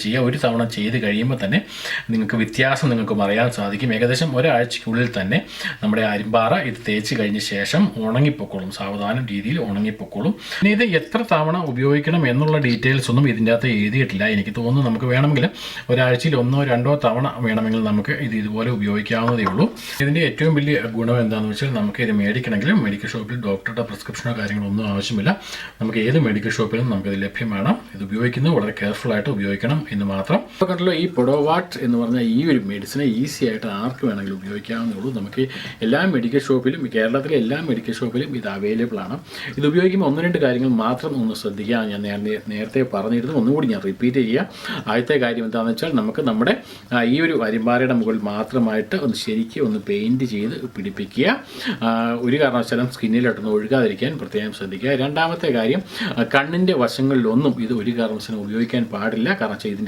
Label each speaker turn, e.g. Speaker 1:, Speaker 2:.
Speaker 1: ചെയ്യുക ഒരു തവണ ചെയ്ത് കഴിയുമ്പോൾ തന്നെ നിങ്ങൾക്ക് വ്യത്യാസം നിങ്ങൾക്ക് അറിയാൻ സാധിക്കും. ഏകദേശം ഒരാഴ്ചയ്ക്കുള്ളിൽ തന്നെ നമ്മുടെ അരിമ്പാറ ഇത് തേച്ച് കഴിഞ്ഞ ശേഷം ഉണങ്ങിപ്പൊക്കോളും. സാവധാനം രീതിയിൽ ഉണങ്ങിപ്പൊക്കോളും. ഇനി ഇത് എത്ര തവണ ഉപയോഗിക്കണം എന്നുള്ള ഡീറ്റെയിൽസ് ഒന്നും ഇതിന്റെ അകത്ത് എഴുതിയിട്ടില്ല. എനിക്ക് തോന്നുന്നു നമുക്ക് വേണമെങ്കിൽ ഒരാഴ്ചയിൽ ഒന്നോ രണ്ടോ തവണ വേണമെങ്കിൽ നമുക്ക് ഇത് ഇതുപോലെ ഉപയോഗിക്കാവുന്നതേ ഉള്ളൂ. ഇതിന്റെ ഏറ്റവും വലിയ ഗുണം എന്താണെന്ന് വെച്ചാൽ നമുക്ക് ഇത് മേടിക്കണമെങ്കിൽ മെഡിക്കൽ ഷോപ്പിൽ ഡോക്ടറുടെ പ്രിസ്ക്രിപ്ഷനോ കാര്യങ്ങളോ ഒന്നും ആവശ്യമില്ല. നമുക്ക് ഏത് മെഡിക്കൽ ഷോപ്പിലും നമുക്കിത് ലഭ്യമാണ്. ഇത് ഉപയോഗിക്കുന്നത് വളരെ കെയർഫുൾ ആയിട്ട് ഉപയോഗിക്കണം എന്ന് മാത്രം. ഇപ്പോൾ കണ്ടല്ലോ ഈ പൊഡോവാട്ട് എന്ന് പറഞ്ഞ ഈ ഒരു മെഡിസിനെ ഈസി ആയിട്ട് ആർക്ക് വേണമെങ്കിലും ഉപയോഗിക്കാവുന്നേ ഉള്ളൂ. നമുക്ക് എല്ലാ മെഡിക്കൽ ഷോപ്പിലും കേരളത്തിലെ എല്ലാ മെഡിക്കൽ ഷോപ്പിലും ഇത് അവൈലബിൾ ആണ്. ഇത് ഉപയോഗിക്കുമ്പോൾ ഒന്ന് രണ്ട് കാര്യങ്ങൾ മാത്രം ഒന്ന് ശ്രദ്ധിക്കുക. ഞാൻ നേരത്തെ പറഞ്ഞിരുന്നു. ഒന്നുകൂടി ഞാൻ റിപ്പീറ്റ് ചെയ്യുക. ആദ്യത്തെ കാര്യം എന്താണെന്ന് വെച്ചാൽ നമുക്ക് നമ്മുടെ ഈ ഒരു അരിമ്പാറയുടെ മുകളിൽ മാത്രമായിട്ട് ഒന്ന് ശരിക്കും ഒന്ന് പെയിന്റ് ചെയ്ത് പിടിപ്പിക്കുക. ഒരു കാരണവശാലും സ്കിന്നിലോട്ടൊന്ന് ഒഴുകാതിരിക്കാൻ പ്രത്യേകം ശ്രദ്ധിക്കുക. രണ്ടാമത്തെ കാര്യം കണ്ണിന്റെ വശങ്ങളിലൊന്നും ഇത് ഒരു കാരണവശാലും ഉപയോഗിക്കാൻ പാടില്ല. കാരണം